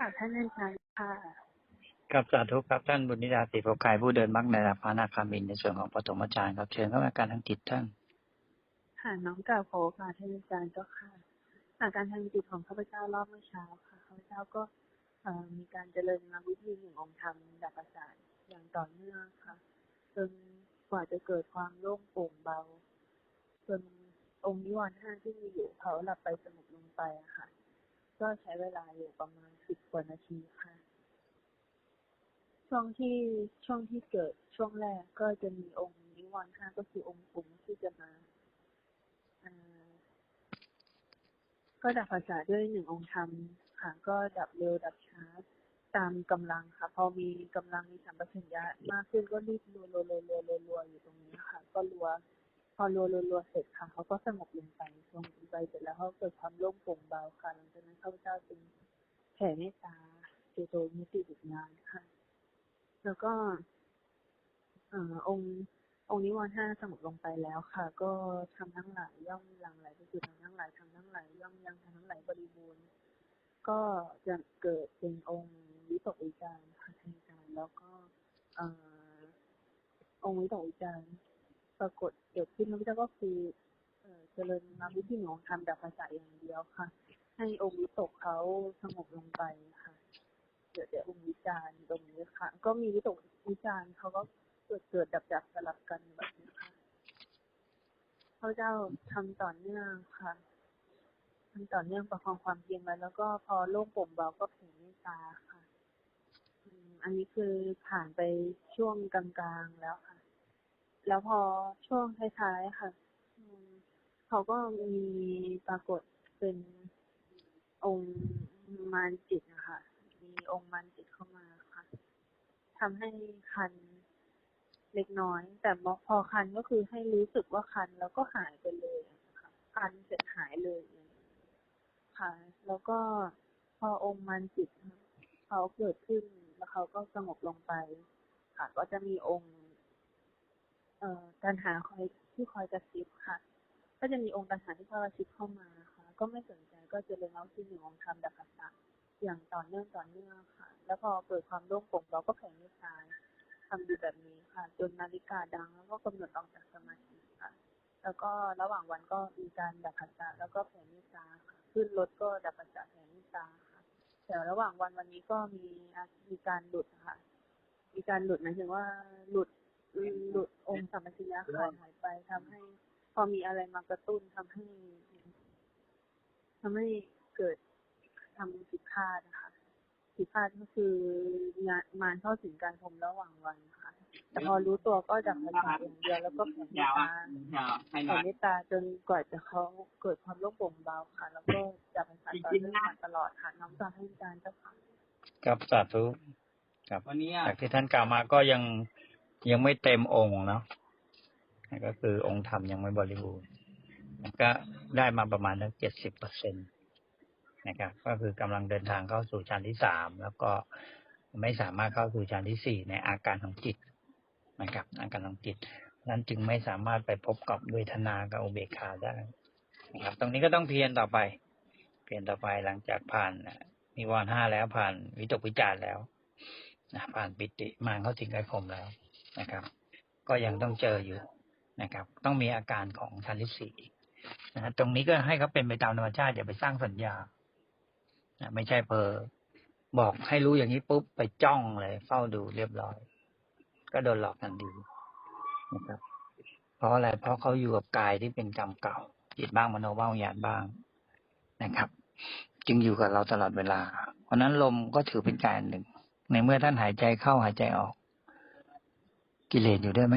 ค่ะท่านอาจารย์ค่ะครับสาธุครับท่านบุญนิดาติโภคายผู้เดินมรรคในราพานาคามินในส่วนของปฐมฌานครับเชิญเข้ามาการทางจิตท่านค่ะน้องกล่าวขอโอกาสท่านอาจารย์เจ้าค่ะอาการทางจิตของข้าพเจ้ารอบเมื่อเช้าค่ะข้าพเจ้าก็เอ่อมีการเจริญนำวิธีหนึ่งองค์ธรรมดับประสาทอย่างต่อเนื่องค่ะ จนกว่าจะเกิดความโล่งโปร่งเบาจนองค์นิวรณ์ห้าที่มีอยู่เขาหลับไปสงบลงไปอะค่ะ ก็ใช้เวลาอยู่ประมาณ สิบกว่านาทีค่ะ ช่วงที่ช่วงที่เกิดช่วงแรกก็จะมีองค์นิวรณ์ห้าก็คือองค์ปุงที่จะมาก็ดับภาษาด้วยหนึ่งองค์ธรรมค่ะก็ดับเร็วดับช้าตามกำลังค่ะ พอมีกำลังมีสัมปชัญญะมากขึ้นก็รีบรัวรัวรัวรัวรัวรัวอยู่ตรงนี้ค่ะ ก็รัวพอรัวรัวรัวเสร็จค่ะเขาก็สงบลงไปสงบลงไปเสร็จแล้วเขาเกิดความโล่งโปร่งเบาค่ะหลังจากนั้นข้าพเจ้าจึง ผ่เมตตาเจโตมิติบุญญาณค่ะ แล้วก็อองค์องค์นิวรณ์ห้าสงบลงไปแล้วค่ะ ก็ทำทั้งหลายย่อมหลังไหลก็คือทำทั้งหลายทำทั้งหลายย่อมยังทำทั้งหลายบริบูรณ์ ก็จะเกิดเป็นองค์วิตกวิจารค่ะทานอาจารแล้วก็อองค์วิตกวิจารปรากฏเกิดขึ้นพระพุทธเจ้าก็คือเอ่อเจริญมาวิธีของธรรมดับภาษาอย่างเดียวค่ะ ให้องค์วิตกเขาสงบลงไปค่ะ เดี๋ยวเดี๋ยวองค์วิจารณ์ตรงนี้ค่ะ ก็มีวิตกวิจารณ์เขาก็เกิดเกิดดับดับสลับกันแบบนี้ค่ะพระเจ้าทำต่อเนื่องค่ะทำต่อเนื่องประคองความเพียรไว้แล้วก็พอโล่งปร่งเบาก็แผ่เมตตาค่ะอันนี้คือผ่านไปช่วงกลางๆแล้วค่ะ แล้วพอช่วงท้ายๆค่ะเขาก็มีปรากฏเป็น องค์มารจิตนะคะมีองค์มันติดเข้ามาค่ะทำให้คันเล็กน้อย แต่พอคันก็คือให้รู้สึกว่าคันแล้วก็หายไปเลยนะคะคันเสร็จหายเลยค่ะ แล้วก็พอองค์มันจิตเขาเกิดขึ้นแล้วเขาก็สงบลงไป ค่ะ ก็จะมีองค์เอ่อตันหาคอยที่คอยกระซิบค่ะ ก็จะมีองค์ตันหาที่คอยกระซิบเข้ามาค่ะ ก็ไม่สน ก็จะเลยเอาที่หนึ่งองค์ธรรมดับขัสสะอย่างต่อเนื่องต่อเนื่องค่ะ แล้วพอเกิดความโล่งโปร่งเราก็แผ่เมตตาทำอยู่แบบนี้ค่ะ จนนาฬิกาดังแล้วก็กำหนดออกจากสมาธิค่ะ แล้วก็ระหว่างวันก็มีการดับผัสสะแล้วก็แผ่เมตตาขึ้นรถก็ดับผัสสะแผ่เมตตาค่ะแต่ระหว่างวันวันนี้ก็มีมีการหลุดค่ะ มีการหลุดหมายถึงว่าหลุดหลุดองค์สัมปชัญญะขาดหายไปทำให้ พอมีอะไรมากระตุ้นทำให้ ทำให้เกิดทำผิดพลาดนะคะผิดพลาดก็คืองานมารเข้าถึงการทมระหว่างวันค่ะแต่พอรู้ตัวก็ดับภาษาอย่างเดียวแล้วก็แผ่เมตตาแผ่เมตตาจนกว่าจะเขาเกิดความโล่งโปร่งเบาค่ะ แล้วก็ดับภาษาต่อเนื่องมาตลอดค่ะ น้องตาให้อาจารย์เจ้าค่ะครับสาธุครับวันนี้จากที่ท่านกล่าวมาก็ยังยังไม่เต็มองค์เนาะก็คือองค์ธรรมยังไม่บริบูรณ์ ก็ได้มาประมาณทั้งเจ็ดสิบเปอร์เซ็นตนะครับ ก็คือกำลังเดินทางเข้าสู่ฌานที่สามแล้วก็ไม่สามารถเข้าสู่ฌานที่สี่ในอาการของจิตนะครับ อาการของจิตนั้นจึงไม่สามารถไปพบกับเวทนากับอุเบกขาได้นะครับ ตรงนี้ก็ต้องเพียรต่อไป เพียรต่อไปหลังจากผ่านนิวรณ์ห้าแล้วผ่านวิตกวิจารแล้วนะผ่านปิติมารเข้าถึงไกผมแล้วนะครับ ก็ยังต้องเจออยู่นะครับ ต้องมีอาการของชั้นที่สี่ นะฮะตรงนี้ก็ให้เขาเป็นไปตามธรรมชาติอย่าไปสร้างสัญญานะไม่ใช่เพอบอกให้รู้อย่างนี้ปุ๊บไปจ้องเลย เฝ้าดูเรียบร้อย ก็โดนหลอกทันทีนะครับ เพราะอะไรเพราะเขาอยู่กับกายที่เป็นกรรมเก่า จิตบ้างมโนบ้างวิญาณบ้างนะครับ จึงอยู่กับเราตลอดเวลา เพราะนั้นลมก็ถือเป็นกายหนึ่ง ในเมื่อท่านหายใจเข้าหายใจออก กิเลสอยู่ด้วยไหม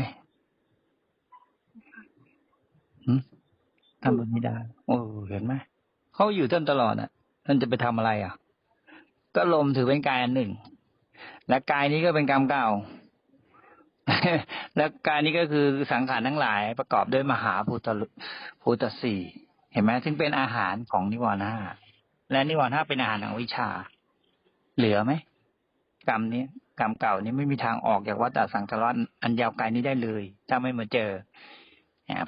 หืม ทำแบบนี้ได้โอ้เห็นไหมเขาอยู่ท่านตลอดอะท่านจะไปทำอะไรอะ ก็ลมถือเป็นกายอันหนึ่ง และกายนี้ก็เป็นกรรมเก่า แล้วกายนี้ก็คือสังขารทั้งหลายประกอบด้วยมหาภูตลุภูตสี่เห็นไหมซึ่งเป็นอาหารของนิวรณ์ห้าและนิวรณ์ห้าเป็นอาหารของวิชา เหลือไหมกรรมนี้กรรมเก่านี้ไม่มีทางออกจากวัฏสังสารวัฏอันยาวไกลนี้ได้เลย ถ้าไม่มาเจอ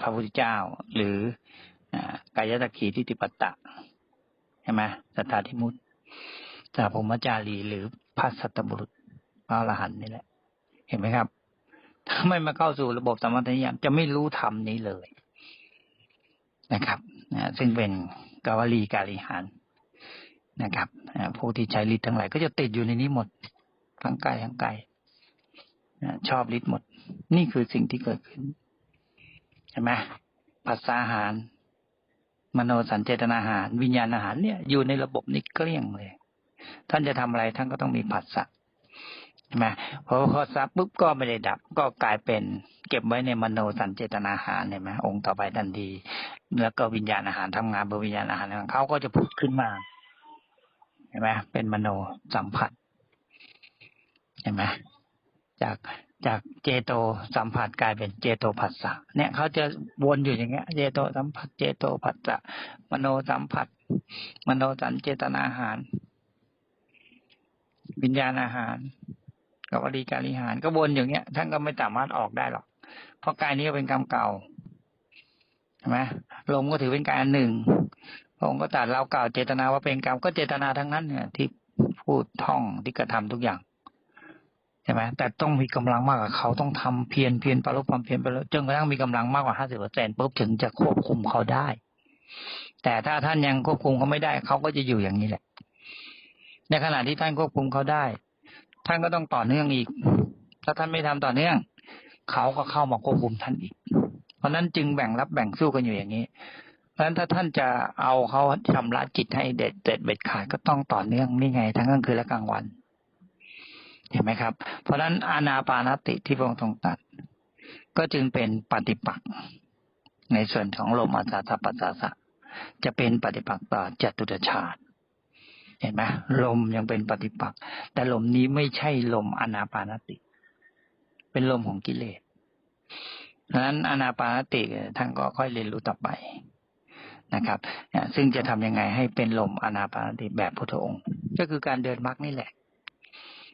พระพุทธเจ้า หรือกายตะขีทิติปัตตะใช่ไหมสัทธาธิมุตสาพมจารีหรือพระสัตบุรุษพระอรหันต์นี่แหละ เห็นไหมครับ ถ้าไม่มาเข้าสู่ระบบสมถะญาณจะไม่รู้ธรรมนี้เลยนะครับซึ่งเป็นกาวลีกาลิหารนะครับผู้ที่ใช้ฤทธิ์ทั้งหลายก็จะติดอยู่ในนี้หมดทั้งกายทั้งกายชอบฤทธิ์หมด นี่คือสิ่งที่เกิดขึ้น เห็นไหมภาษาอาหาร มโนสัญเจตนาอาหาร วิญญาณอาหารเนี่ยอยู่ในระบบนี้เกลี้ยงเลย ท่านจะทำอะไรท่านก็ต้องมีผัสสะใช่ไหมพอพอซับปุ๊บก็ไม่ได้ดับ ก็กลายเป็นเก็บไว้ในมโนสัญเจตนาอาหารเห็นไหมองค์ต่อไปทันที แล้วก็วิญญาณอาหารทำงานบนวิญญาณอาหารเขาก็จะผุดขึ้นมาเห็นไหมเป็นมโนสัมผัสเห็นไหมจาก จากเจโตสัมผัสกลายเป็นเจโตผัสสะเนี่ยเขาจะวนอยู่อย่างเงี้ย เจโตสัมผัสเจโตผัสสะมโนสัมผัส มโนสัญเจตนาอาหาร วิญญาณอาหาร กับวลีการิหาร ก็วนอย่างเงี้ยท่านก็ไม่สามารถออกได้หรอก เพราะกายนี้เป็นกรรมเก่าใช่ไหมลมก็ถือเป็นกายอันหนึ่งองค์ก็ตรัสเราเก่าเจตนาว่าเป็นกรรมก็เจตนาทั้งนั้นเนี่ยที่พูดท่องที่กระทำทุกอย่าง ใช่ไหมแต่ต้องมีกำลังมากกว่าเขาต้องทำเพียรเพียรประลบความเพียรไปแล้วจนกระทั่งมีกำลังมากกว่าห้าสิบเปอร์เซ็นต์ปุ๊บถึงจะควบคุมเขาได้ แต่ถ้าท่านยังควบคุมเขาไม่ได้ เขาก็จะอยู่อย่างนี้แหละ ในขณะที่ท่านควบคุมเขาได้ ท่านก็ต้องต่อเนื่องอีก ถ้าท่านไม่ทำต่อเนื่อง เขาก็เข้ามาควบคุมท่านอีก เพราะนั้นจึงแบ่งรับแบ่งสู้กันอยู่อย่างนี้ เพราะฉะนั้นถ้าท่านจะเอาเขาชำระจิตให้เด็ดเด็ดเบ็ดขาดก็ต้องต่อเนื่องนี่ไง ทั้งกลางคืนและกลางวัน เห็นไหมครับ เพราะฉะนั้นอานาปานติที่พระองค์ทรงตัด ก็จึงเป็นปฏิปักษ์ในส่วนของลมอาสาสปัสสาสะจะเป็นปฏิปักษ์ต่อจตุตฌานเห็นไหมลมยังเป็นปฏิปักษ์แต่ลมนี้ไม่ใช่ลมอนาปานติ เป็นลมของกิเลสดังนั้นอนาปานติท่านก็ค่อยเรียนรู้ต่อไปนะครับซึ่งจะทำยังไงให้เป็นลมอนาปานติแบบพุทธองค์ ก็คือการเดินมรรคนี่แหละ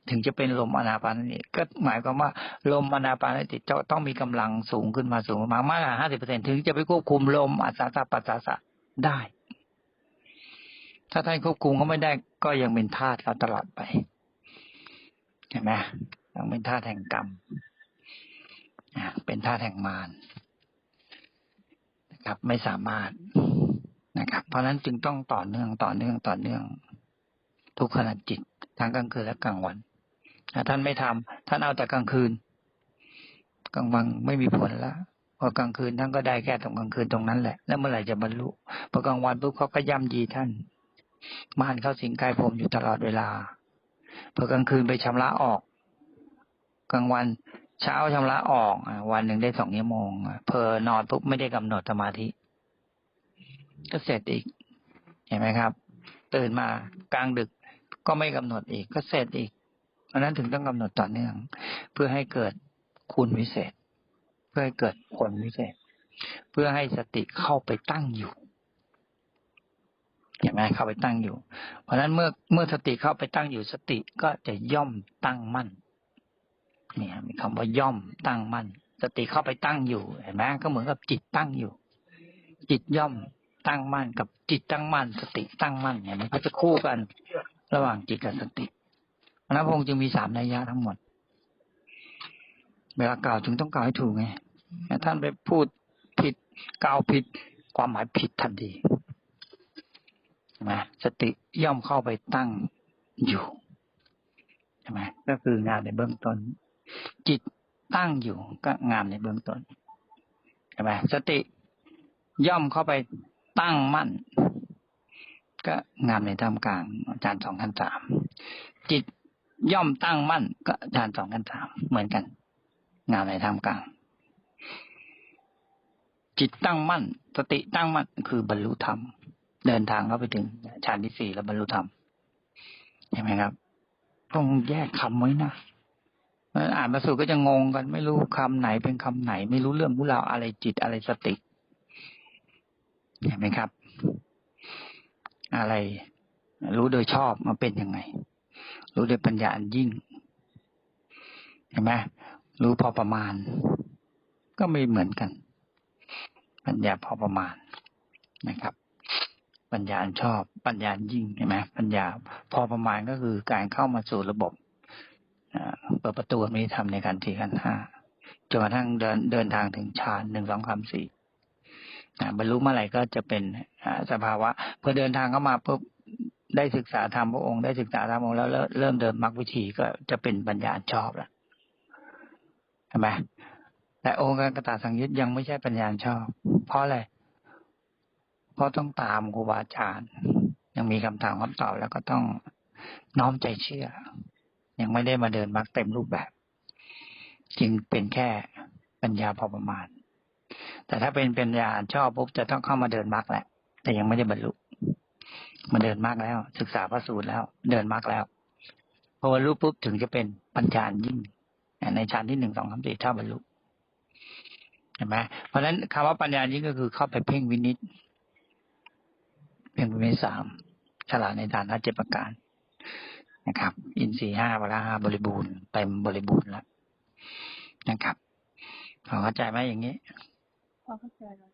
ถึงจะเป็นลมอนาปานติก็หมายความว่าลมอนาปานติจะต้องมีกำลังสูงขึ้นมาสูงมากมากห้าสิบเปอร์เซ็นถึงจะไปควบคุมลมอาสาสะปัสสาสะได้ ถ้าท่านควบคุมก็ไม่ได้ก็ยังเป็นธาตุเราตลอดไปเห็นไหมยังเป็นธาตุแห่งกรรมเป็นธาตุแห่งมารนะครับ ไม่สามารถนะครับ เพราะนั้นจึงต้องต่อเนื่องต่อเนื่องต่อเนื่อง ทุกขณะจิตทั้งกลางคืนและกลางวัน ท่านไม่ทำท่านเอาแต่กลางคืน กลางวันไม่มีผลล้วพอกลางคืนท่านก็ได้แค่ตรงกลางคืนตรงนั้นแหละ แล้วเมื่อไหร่จะบรรลุพอกลางวันปุ๊บเขาก็ย่ำยีท่านมานเข้าสิงกายผมอยู่ตลอดเวลาพอกลางคืนไปชำระออก กลางวันเช้าชำระออกวันหนึ่งได้สองชั่วโมงเพอนอนปุ๊บไม่ได้กำหนดสมาธิ ก็เสร็จอีก เห็นไหมครับ ตื่นมากลางดึกก็ไม่กำหนดอีก ก็เสร็จอีก เพราะนั้นถึงต้องกำหนดต่อเนื่อง เพื่อให้เกิดคุณวิเศษ เพื่อให้เกิดผลวิเศษ เพื่อให้สติเข้าไปตั้งอยู่เห็นไหมเข้าไปตั้งอยู่ เพราะฉะนั้นเมื่อเมื่อสติเข้าไปตั้งอยู่สติก็จะย่อมตั้งมั่น เนี่ยมีคำว่าย่อมตั้งมั่น สติเข้าไปตั้งอยู่เห็นไหมก็เหมือนกับจิตตั้งอยู่ จิตย่อมตั้งมั่นกับจิตตั้งมั่น สติตั้งมั่นเนี่ยมันก็จะคู่กัน ระหว่างจิตกับสติ พระพงศ์จึงมีสามนัยยะทั้งหมด เวลากล่าวจึงต้องกล่าวให้ถูกไงท่านไปพูดผิดกล่าวผิด ความหมายผิดทันทีใช่ไหมสติย่อมเข้าไปตั้งอยู่ใช่ไหมก็คืองานในเบื้องต้น จิตตั้งอยู่ก็งามในเบื้องต้นใช่ไหมสติย่อมเข้าไปตั้งมั่น ก็งามในท่ามกลางอาจารย์สองขั้นสามจิต ย่อมตั้งมั่น ก็อาจารย์สองขั้นสามเหมือนกัน งามในท่ามกลาง จิตตั้งมั่น สติตั้งมั่นคือบรรลุธรรม เดินทางเข้าไปถึงฌานที่สี่แล้วบรรลุธรรมใช่ไหมครับ ต้องแยกคำไว้นะอ่านมาสูตรก็จะงงกัน ไม่รู้คำไหนเป็นคำไหน ไม่รู้เรื่องรู้ราวอะไรจิตอะไรสติเห็นไหมครับ อะไร รู้โดยชอบมาเป็นยังไง รู้โดยปัญญาอันยิ่งเห็นไหมรู้พอประมาณ ก็ไม่เหมือนกัน ปัญญาพอประมาณนะครับ ปัญญาอันชอบปัญญาอันยิ่งใช่ไหมปัญญาพอประมาณก็คือการเข้ามาสู่ระบบเปิดประตูมีทำในการทีกันห้าจนกระทั่งเดินเดินทางถึงฌานหนึ่งสองสามสี่บรรลุเมื่อไหร่ก็จะเป็นสภาวะพอเดินทางเข้ามาปุ๊บ ได้ศึกษาธรรมพระองค์ได้ศึกษาธรรมองค์แล้วเริ่มเดินมรรควิธีก็จะเป็นปัญญาชอบแล้วใช่ไหมแต่องค์การกตาสังยุตยังไม่ใช่ปัญญาชอบ เพราะอะไรเพราะต้องตามครูบาอาจารย์ยังมีคำถามคำตอบแล้วก็ต้องน้อมใจเชื่อ ยังไม่ได้มาเดินมรรคเต็มรูปแบบ จึงเป็นแค่ปัญญาพอประมาณ แต่ถ้าเป็นปัญญาชอบปุ๊บจะต้องเข้ามาเดินมรรคแหละ แต่ยังไม่ได้บรรลุ มาเดินมรรคแล้ว ศึกษาพระสูตรแล้ว เดินมรรคแล้วพอบรรลุปุ๊บถึงจะเป็นปัญญายิ่งในชั้นที่หนึ่งสองสามสี่ถ้าบรรลุเห็นไหมเพราะฉะนั้นคำว่าปัญญายิ่งก็คือเข้าไปเพ่งวินิจเพ่งวินิจสามฉลาดในฐานะเจ็ดประการนะครับ อินทรีย์ห้าวละห้าบริบูรณ์เต็มบริบูรณ์แล้วนะครับพอเข้าใจไหมอย่างนี้พอเข้าใจแล้ว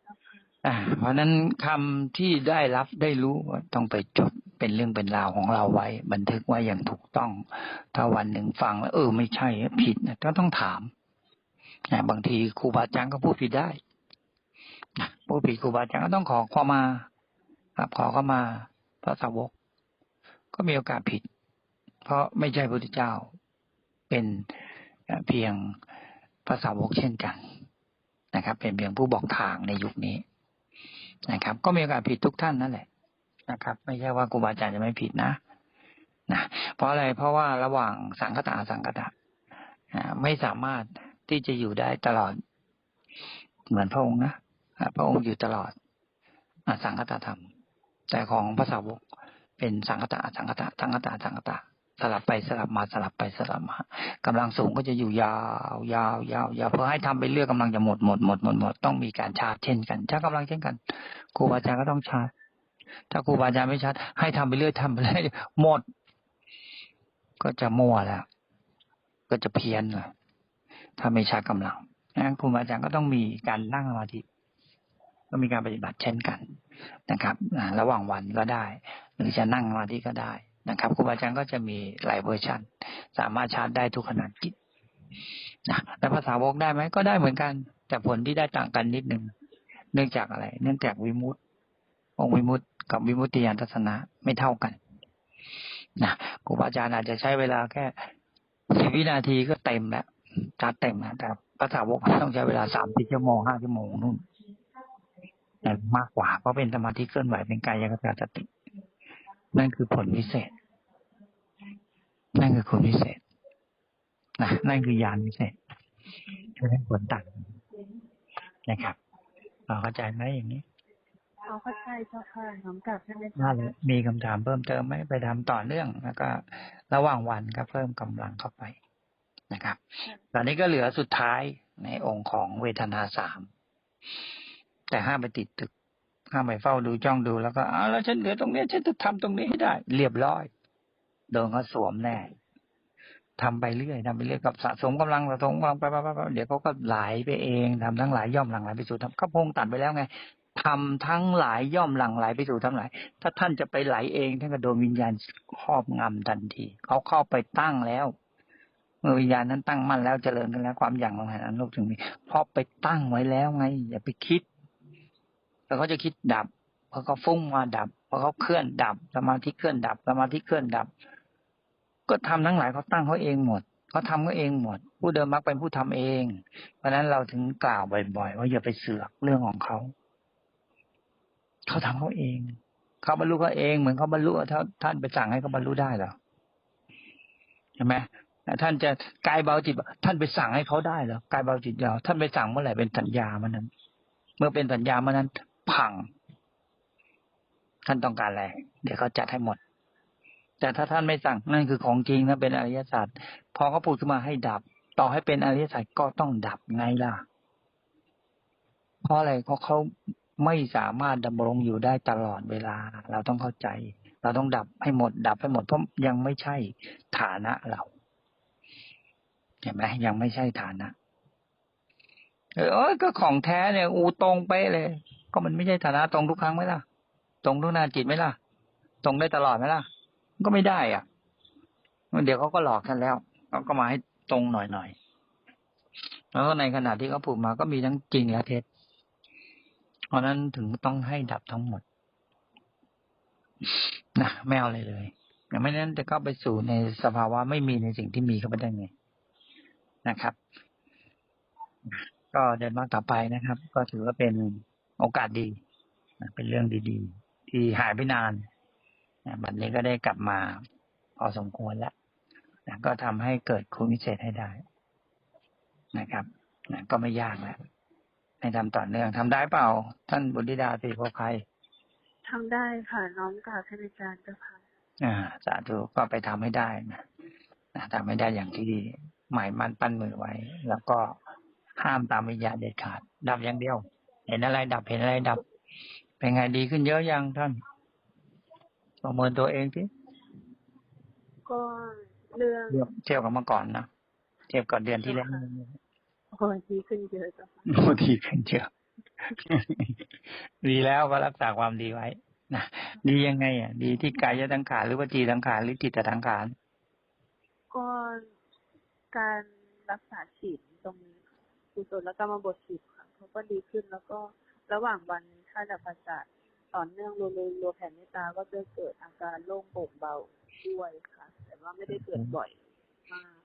เพราะฉะนั้นคำที่ได้รับได้รู้ต้องไปจดเป็นเรื่องเป็นราวของเราไว้ บันทึกไว้อย่างถูกต้อง ถ้าวันหนึ่งฟังแล้วเออไม่ใช่ผิดนะก็ต้องถามนะบางทีครูบาอาจารย์ก็พูดผิดได้นะพูดผิดครูบาอาจารย์ก็ต้องขอเข้ามาครับขอเข้ามาพระสาวก ก็มีโอกาสผิด เพราะไม่ใช่พระพุทธเจ้า เป็นเพียงพระสาวกเช่นกันนะครับ เป็นเพียงผู้บอกทางในยุคนี้ นะครับ ก็มีโอกาสผิดทุกท่านนั่นแหละนะครับ ไม่ใช่ว่าครูบาอาจารย์จะไม่ผิดนะนะเพราะอะไรเพราะว่าระหว่างสังคตาสังคตะอ่าไม่สามารถที่จะอยู่ได้ตลอด เหมือนพระองค์นะพระองค์อยู่ตลอดอสังคตธรรม แต่ของพระสาวกเป็นสังคตะสังคตะสังคตะสังคตะ สลับไปสลับมาสลับไปสลับมากำลังสูงก็จะอยู่ยาวยาวยาวยาวเพื่อให้ทำไปเรื่อยกำลังจะหมดหมดหมดหมดหมดต้องมีการชาร์จเช่นกันชาร์จกำลังเช่นกันครูบาอาจารย์ก็ต้องชาร์จถ้าครูบาอาจารย์ไม่ชาร์จให้ทำไปเรื่อยทำไปเรื่อยหมด ก็จะมั่วแล้ว ก็จะเพี้ยนเลยถ้าไม่ชาร์จกำลังงั้นครูบาอาจารย์ก็ต้องมีการนั่งสมาธิก็มีการปฏิบัติเช่นกันนะครับระหว่างวันก็ได้ หรือจะนั่งสมาธิก็ได้ นะครับครูบาอาจารย์ก็จะมีหลายเวอร์ชันสามารถชาร์จได้ทุกขณะจิตนะแล้วภาษาวกได้ไหมก็ได้เหมือนกัน แต่ผลที่ได้ต่างกันนิดนึงเนื่องจากอะไร เนื่องจากวิมุตติองค์วิมุตติกับวิมุตติยานทัศนะไม่เท่ากันนะครูบาอาจารย์อาจจะใช้เวลาแค่สิบวินาทีก็เต็มแล้วชาร์จเต็มแล้วแต่ภาษาวกต้องใช้เวลาสามสิบชั่วโมงห้าชั่วโมงนู่นมากกว่าเพราะเป็นสมาธิเคลื่อนไหวเป็นกายกตาสติ นั่นคือผลพิเศษ นั่นคือคุณพิเศษนะนั่นคือยานพิเศษจะได้ผลต่างกันนะครับเราเข้าใจไหมอย่างนี้พอเข้าใจเจ้าค่ะน้อมกลับใช่ไหมน่าเลยมีคำถามเพิ่มเติมไหมไปทำต่อเนื่องแล้วก็ระหว่างวันก็เพิ่มกำลังเข้าไปนะครับ ตอนนี้ก็เหลือสุดท้ายในองค์ของเวทนาสามแต่ห้ามไปติดตึก ห้ามไปเฝ้าดูจ้องดูแล้วก็อ้าวแล้วฉันเหลือตรงนี้ฉันจะทำตรงนี้ให้ได้ เรียบร้อย โดนเขาสวมแน่ทำไปเรื่อยทำไปเรื่อยกับสะสมกำลังสะสมกำลังไปไปไปเดี๋ยวเขาก็ไหลไปเองทำทั้งหลายย่อมหลังไหลไปสู่ธรรมก็พงตัดไปแล้วไงทำทั้งหลายย่อมหลังไหลไปสู่ทั้งหลาย ถ้าท่านจะไปไหลเองท่านก็โดนวิญญาณครอบงำทันทีเขาเข้าไปตั้งแล้วเมื่อวิญญาณนั้นตั้งมั่นแล้วเจริญกันแล้วความอย่างลงแห่งนั้นโลกถึงมีเพราะไปตั้งไว้แล้วไง อย่าไปคิด แล้วเขาจะคิดดับพอเขาฟุ้งมาดับพอเขาเคลื่อนดับ สมาธิเคลื่อนดับ สมาธิเคลื่อนดับ ก็ทำทั้งหลายเขาตั้งเขาเองหมดเขาทำเขาเองหมด ผู้เดิมมักเป็นผู้ทำเอง เพราะฉะนั้นเราถึงกล่าวบ่อย ๆ ว่าอย่าไปเสือกเรื่องของเขาเขาทำเขาเองเขาบรรลุเขาเองเหมือนเขาบรรลุถ้าท่านไปสั่งให้เขาบรรลุได้หรอใช่ไหมท่านจะกายเบาจิต ท่านไปสั่งให้เขาได้หรอกายเบาจิตยาท่านไปสั่งเมื่อไหร่เป็นสัญญามันนั้น เมื่อเป็นสัญญามันนั้น พัง ท่านต้องการอะไร เดี๋ยวเขาจัดให้หมด แต่ถ้าท่านไม่สั่งนั่นคือของจริงนะเป็นอริยศาสตร์พอเขาพูดขึ้นมาให้ดับ ต่อให้เป็นอริยศาสตร์ก็ต้องดับไงล่ะ เพราะอะไรเพราะเขาไม่สามารถดำรงอยู่ได้ตลอดเวลา เราต้องเข้าใจ เราต้องดับให้หมด ดับให้หมดเพราะยังไม่ใช่ฐานะเราเห็นไหมยังไม่ใช่ฐานะเออก็ของแท้เนี่ย อูตรงไปเลย ก็มันไม่ใช่ฐานะตรงทุกครั้งไหมล่ะ ตรงทุกนาจิตไหมล่ะ ตรงได้ตลอดไหมล่ะ ก็ไม่ได้อะ เดี๋ยวเขาก็หลอกท่านแล้วเขาก็มาให้ตรงหน่อยหน่อยๆแล้วในขณะที่เขาพูดมาก็มีทั้งจริงและเท็จ เพราะนั้นถึงต้องให้ดับทั้งหมดนะไม่เอาเลยเลยอย่างไม่นั้นจะเข้าไปสู่ในสภาวะไม่มีในสิ่งที่มีเข้าไปได้ไงนะครับ ก็เดินมาต่อไปนะครับ ก็ถือว่าเป็น โอกาสดีนะเป็นเรื่องดีๆ ที่หายไปนานนะบัดนี้ก็ได้กลับมาพอสมควรแล้วนะก็ทำให้เกิดคุณวิเศษให้ได้นะครับนะก็ไม่ยากแล้วให้ทำต่อเนื่องทำได้เปล่า ท่านบุตรธิดาตีโพใครทำได้ค่ะน้อมกราบท่านอาจารย์เจ้าค่ะอ่า สาธุก็ไปทำให้ได้นะนะทำให้ได้อย่างที่หมายมั่นปั้นมือไว้ แล้วก็ห้ามตามวิญญาณเด็ดขาดดับอย่างเดียว เห็นอะไรดับเห็นอะไรดับ เป็นไงดีขึ้นเยอะยังท่านประเมินตัวเองสิก็เรื่องเทียบเทียบกับเมื่อก่อนนะเทียบกับเดือนที่แล้วโอ้ยดีขึ้นเยอะเจ้าค่ะโอ้ดีขึ้นเยอะดีแล้วก็รักษาความดีไว้นะดียังไง อะ ดีที่กายทังขารหรือว่าจีทังขารหรือจิตทังขารก็การรักษาศีลตรงนี้ค่ะกุศลและกรรมบทศีลค่ะ เขาก็ดีขึ้นแล้วก็ระหว่างวันถ้าดับประสาทต่อเนื่องรัวๆรัวแผ่เมตตาก็จะเกิดอาการโล่งโปร่งเบาด้วยค่ะ แต่ว่าไม่ได้เกิดบ่อยมาก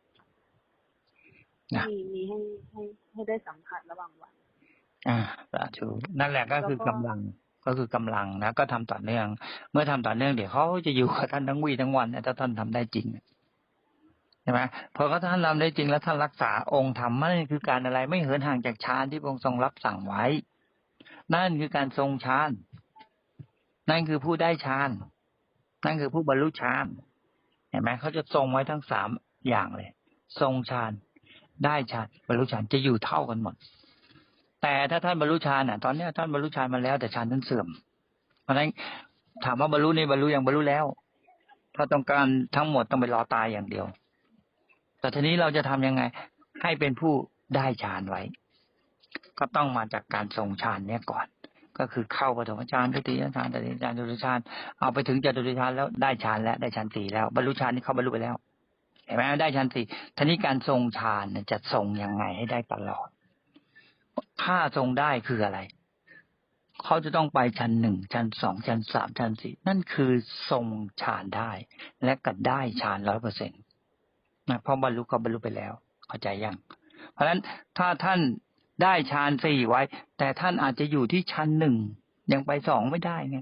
นะมีมีให้ให้ให้ได้สัมผัสระหว่างวัน อ่าสาธุนั่นแหละก็คือกำลังก็คือกำลังนะ ก็ทำต่อเนื่อง เมื่อทำต่อเนื่องเดี๋ยวเขาจะอยู่กับท่านทั้งวีทั้งวันนะถ้าท่านทำได้จริง ใช่ไหมพอเขาท่านทำได้จริงแล้วท่านรักษาองค์ธรรมนั่นคือการอะไรไม่เหินห่างจากฌานที่พระองค์ทรงรับสั่งไว้ นั่นคือการทรงฌาน นั่นคือผู้ได้ฌาน นั่นคือผู้บรรลุฌานเห็นไหมเขาจะทรงไว้ทั้งสามอย่างเลย ทรงฌานได้ฌานบรรลุฌานจะอยู่เท่ากันหมด แต่ถ้าท่านบรรลุฌานอะ ตอนนี้ท่านบรรลุฌานมาแล้ว แต่ฌานท่านเสื่อม เพราะฉะนั้นถามว่าบรรลุนี่บรรลุยังบรรลุแล้ว ถ้าต้องการทั้งหมดต้องไปรอตายอย่างเดียว แต่ทีนี้เราจะทำยังไง ให้เป็นผู้ได้ฌานไว้ ก็ต้องมาจากการทรงฌานเนี่ยก่อน ก็คือเข้าปฐมฌานทุติยฌานตติยฌานจตุฌานเอาไปถึงจตุฌานแล้วได้ฌานแล้วได้ฌานสี่แล้วบรรลุฌานนี่เขาบรรลุไปแล้วเห็นไหมได้ฌานสี่ทีนี้การทรงฌานจะทรงยังไงให้ได้ตลอดถ้าทรงได้คืออะไรเขาจะต้องไปชั้นหนึ่งชั้นสองชั้นสามชั้นสี่นั่นคือทรงฌานได้ และก็ได้ฌานร้อยเปอร์เซ็นต์ นะเพราะบรรลุเขาบรรลุไปแล้ว เข้าใจยัง เพราะฉะนั้นถ้าท่านได้ฌานสี่ไว้ แต่ท่านอาจจะอยู่ที่ชั้นหนึ่งยังไปสองไม่ได้ไง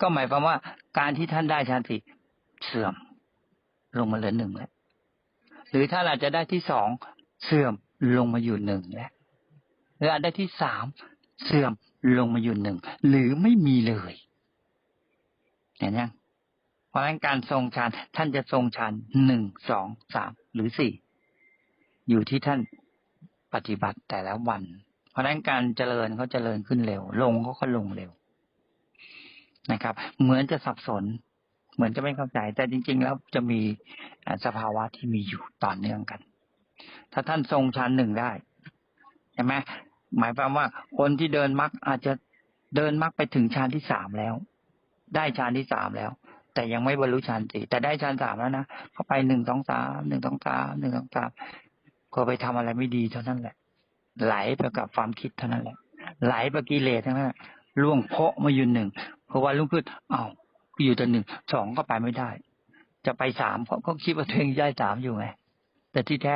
ก็หมายความว่าการที่ท่านได้ฌานสี่เสื่อม ลงมาเหลือหนึ่งแล้วหรือถ้าอาจจะได้ที่สองเสื่อมลงมาอยู่หนึ่งแล้วหรืออาจได้ที่สามเสื่อมลงมาอยู่หนึ่งหรือไม่มีเลยเห็นยัง เพราะฉะนั้นการทรงฌานท่านจะทรงฌานหนึ่งสองสามหรือสี่อยู่ที่ท่านปฏิบัติแต่ละวัน เพราะฉะนั้นการเจริญเขาเจริญขึ้นเร็ว ลงเขาก็ลงเร็วนะครับ เหมือนจะสับสน เหมือนจะไม่เข้าใจ แต่จริง ๆ แล้วจะมีสภาวะที่มีอยู่ต่อเนื่องกัน ถ้าท่านทรงฌานหนึ่งได้ใช่ไหมหมายความว่า คนที่เดินมรรคอาจจะเดินมรรคไปถึงฌานที่สามแล้ว ได้ฌานที่สามแล้ว แต่ยังไม่บรรลุฌานสี่แต่ได้ฌานสามแล้วนะเขาไปหนึ่งสองสามหนึ่งสองสามหนึ่งสองสามก็ไปทำอะไรไม่ดีเท่านั้นแหละ ไหลไปกับความคิดเท่านั้นแหละ ไหลไปกิเลสทั้งนั้นแหละล่วงเพาะมาอยู่หนึ่งเพราะว่าลุกขึ้นอ้าวอยู่แต่หนึ่งสองก็ไปไม่ได้ จะไปสามเพราะเขาคิดว่าตัวเองได้สามอยู่ไงแต่ที่แท้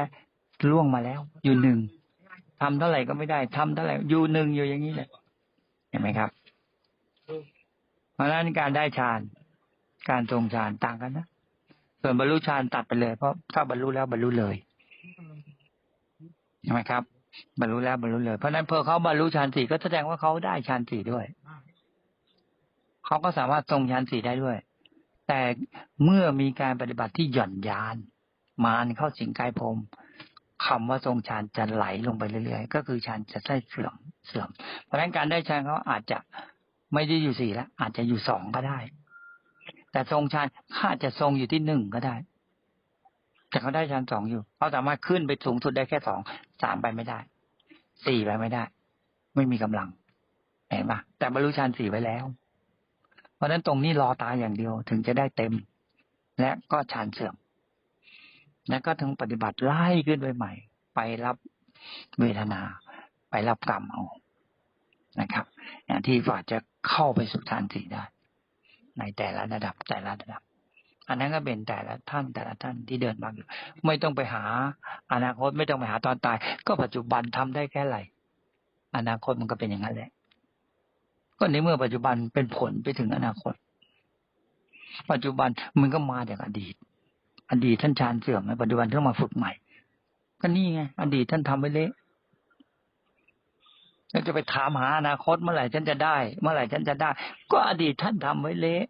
ล่วงมาแล้ว อยู่หนึ่งทำเท่าไหร่ก็ไม่ได้ทำเท่าไหร่อยู่หนึ่งอยู่อย่างนี้แหละเห็นไหมครับ เพราะฉะนั้นการได้ฌาน การทรงฌานต่างกันนะ ส่วนบรรลุฌานตัดไปเลย เพราะถ้าบรรลุแล้วบรรลุเลยใช่ไหมครับ บรรลุแล้วบรรลุเลย เพราะนั้นพอเขาบรรลุฌานสี่ก็แสดงว่าเขาได้ฌานสี่ด้วยเขาก็สามารถทรงฌานสี่ได้ด้วย แต่เมื่อมีการปฏิบัติที่หย่อนยาน มารเข้าสิงกายพรมคำว่าทรงฌานจะไหลลงไปเรื่อยๆ ก็คือฌานจะได้เสื่อมเสื่อม เพราะฉะนั้นการได้ฌานเขาอาจจะไม่ได้อยู่สี่แล้วอาจจะอยู่สองก็ได้ แต่ทรงฌานขาอาจะทรงอยู่ที่หนึ่งก็ได้ แต่เขาได้ฌานสองอยู่เขาสามารถขึ้นไปสูงสุดได้แค่สองสามไปไม่ได้สี่ไปไม่ได้ ไม่มีกำลังเห็นปะแต่บรรลุฌานสี่ไว้แล้ว เพราะฉะนั้นตรงนี้รอตายอย่างเดียวถึงจะได้เต็ม และก็ฌานเสื่อมแล้วก็ถึงปฏิบัติไล่ขึ้นไปใหม่ ไปรับเวทนา ไปรับกรรมเอานะครับที่ฝ่าจะเข้าไปสู่ฌานสี่ได้ ในแต่ละระดับแต่ละระดับ อันนั้นก็เป็นแต่ละท่านแต่ละท่านที่เดินมาอยู่ไม่ต้องไปหา อนาคตไม่ต้องไปหาตอนตาย ก็ปัจจุบันทำได้แค่ไหนอนาคตมันก็เป็นอย่างนั้นแหละ ก็ในเมื่อปัจจุบันเป็นผลไปถึงอนาคต ปัจจุบันมันก็มาจากอดีต อดีตท่านฌานเสื่อมปัจจุบันต้องมาฝึกใหม่ก็นี่ไงอดีตท่านทำไว้เละ แล้วจะไปถามหาอนาคตเมื่อไหร่ฉันจะได้ เมื่อไหร่ฉันจะได้ ก็อดีตท่านทำไว้เละ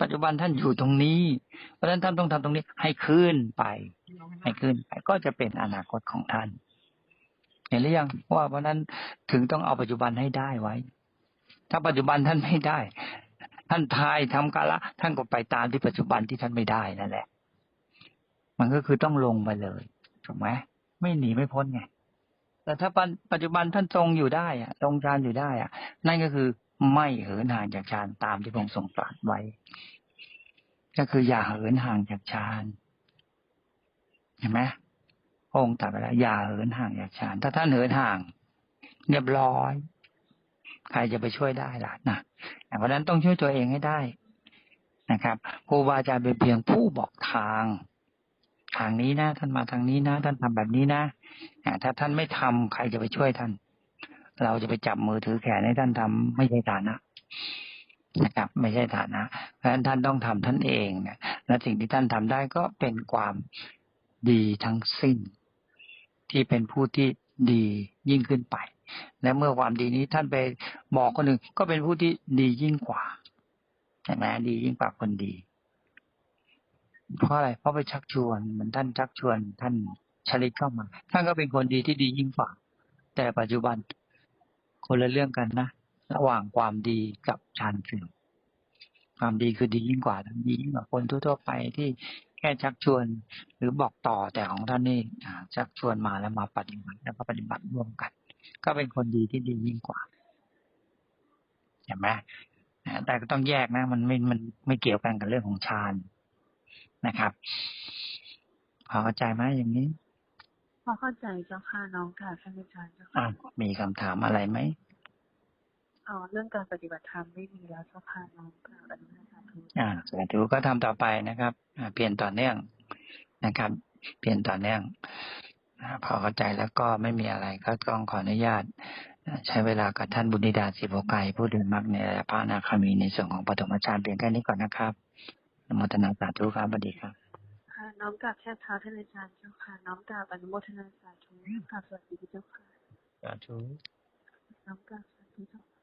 ปัจจุบันท่านอยู่ตรงนี้ เพราะฉะนั้นท่านต้องทำตรงนี้ให้ขึ้นไป ให้ขึ้นไปก็จะเป็นอนาคตของท่าน เห็นหรือยังว่าเพราะนั้นถึงต้องเอาปัจจุบันให้ได้ไว้ ถ้าปัจจุบันท่านไม่ได้ ท่านทายทำกาละ ท่านก็ไปตามที่ปัจจุบันที่ท่านไม่ได้นั่นแหละ มันก็คือต้องลงไปเลยถูกไหมไม่หนีไม่พ้นไง แต่ถ้าปัจจุบันท่านทรงอยู่ได้อะทรงฌานอยู่ได้อะนั่นก็คือไม่เหินห่างจากฌานตามที่พระองค์ทรงตรัสไว้ ก็คืออย่าเหินห่างจากฌานเห็นไหมพระองค์ตรัสไปแล้วอย่าเหินห่างจากฌานถ้าท่านเหินห่าง เรียบร้อย ใครจะไปช่วยได้ล่ะนะเพราะฉะนั้นต้องช่วยตัวเองให้ได้นะครับครูบาอาจารย์เป็นเพียงผู้บอกทาง ทางนี้นะท่านมาทางนี้นะ ท่านทำแบบนี้นะถ้าท่านไม่ทำใครจะไปช่วยท่าน เราจะไปจับมือถือแขนให้ท่านทำไม่ใช่ฐานะนะครับ ไม่ใช่ฐานะ เพราะฉะนั้นท่านต้องทำท่านเองนะและสิ่งที่ท่านทำได้ก็เป็นความดีทั้งสิ้น ที่เป็นผู้ที่ดียิ่งขึ้นไป และเมื่อความดีนี้ท่านไปบอกคนหนึ่งก็เป็นผู้ที่ดียิ่งกว่าใช่ไหมดียิ่งกว่าคนดี เพราะอะไรเพราะไปชักชวนเหมือนท่านชักชวน ท่านชลิตเข้ามา ท่านก็เป็นคนดีที่ดียิ่งกว่าแต่ปัจจุบันคนละเรื่องกันนะระหว่างความดีกับฌานเสื่อมความดีคือดียิ่งกว่าทั้งดียิ่งกว่าคนทั่วๆไปที่แค่ชักชวนหรือบอกต่อแต่ของท่านนี่ชักชวนมาแล้วมาปฏิบัติแล้วก็ปฏิบัติร่วมกัน ก็เป็นคนดีที่ดียิ่งกว่าเห็นไหมแต่ก็ต้องแยกนะ มันไม่มันไม่เกี่ยวกันกับเรื่องของฌาน นะครับ พอเข้าใจไหมอย่างนี้ พอเข้าใจเจ้าค่ะน้องค่ะท่านอาจารย์เจ้าอะค่ะมีคำถามอะไรไหมอ๋อเรื่องการปฏิบัติธรรมไม่มีแล้วเจ้าค่ะน้องกราบอนุโมทนาสาธุอ่าสาธุก็ทำต่อไปนะครับอ่าเปลี่ยนต่อเนื่องนะครับ เปลี่ยนต่อเนื่องอ่าพอเข้าใจแล้วก็ไม่มีอะไรก็ต้องขออนุญาตอ่าใช้เวลากับท่านบุญนิดาสิบโอกายผู้เดินมักในระดับพระอนาคามีในส่วนของปฐมฌานเพียงแค่นี้ก่อนนะครับอ นุโมทนาสาธุครับสวัสดีครับค่ะน้อมกราบแค่เท้าท่านอาจารย์เจ้าค่ะ น้อมกราบอนุโมทนาสาธุกราบสวัสดีเจ้าค่ะสาธุน้อมกราบสาธุเจ้าค่ะ